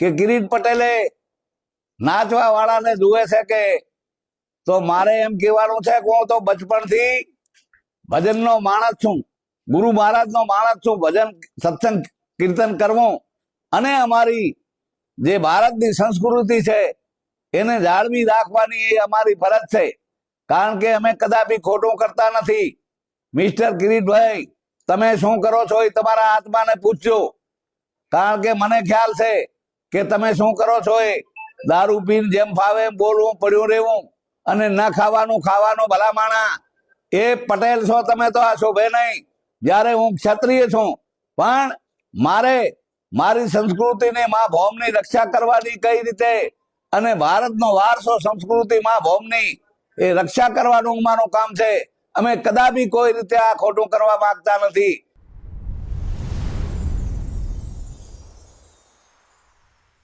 કે કિરીટ પટેલે નાચવા વાળાને જુએ છે કે તો મારે એમ કહેવાનું છે કે હું તો બચપણથી ભજનનો માણસ છું, ગુરુ મહારાજનો માણસ છું, ભજન, સત્સંગ, કીર્તન કરવું. અને અમારી જે ભારતની સંસ્કૃતિ છે, એને જાળવી રાખવાની એ અમારી ફરજ છે. કારણ કે અમે કદાપી ખોટું કરતા નથી. મિસ્ટર કિરીટભાઈ તમે શું કરો છો એ તમારા આત્માને પૂછજો. કારણ કે મને ખ્યાલ છે કે તમે શું કરો છો એ? દારૂ પીને જેમ ફાવે બોલવું, પડ્યું રહેવું અને ન ખાવાનું ખાવાનું ભલા માણા એ પટેલ છો તમે તો આ શોભે નહીં. જ્યારે હું ક્ષત્રિય છું. પણ મારે મારી સંસ્કૃતિને મા ભૌમની રક્ષા કરવાની કઈ રીતે? અને ભારતનો વારસો સંસ્કૃતિ મા ભૌમની એ રક્ષા કરવાનું મારું કામ છે. અમે કદાપી કોઈ રીતે આ ખોટું કરવા માંગતા નથી.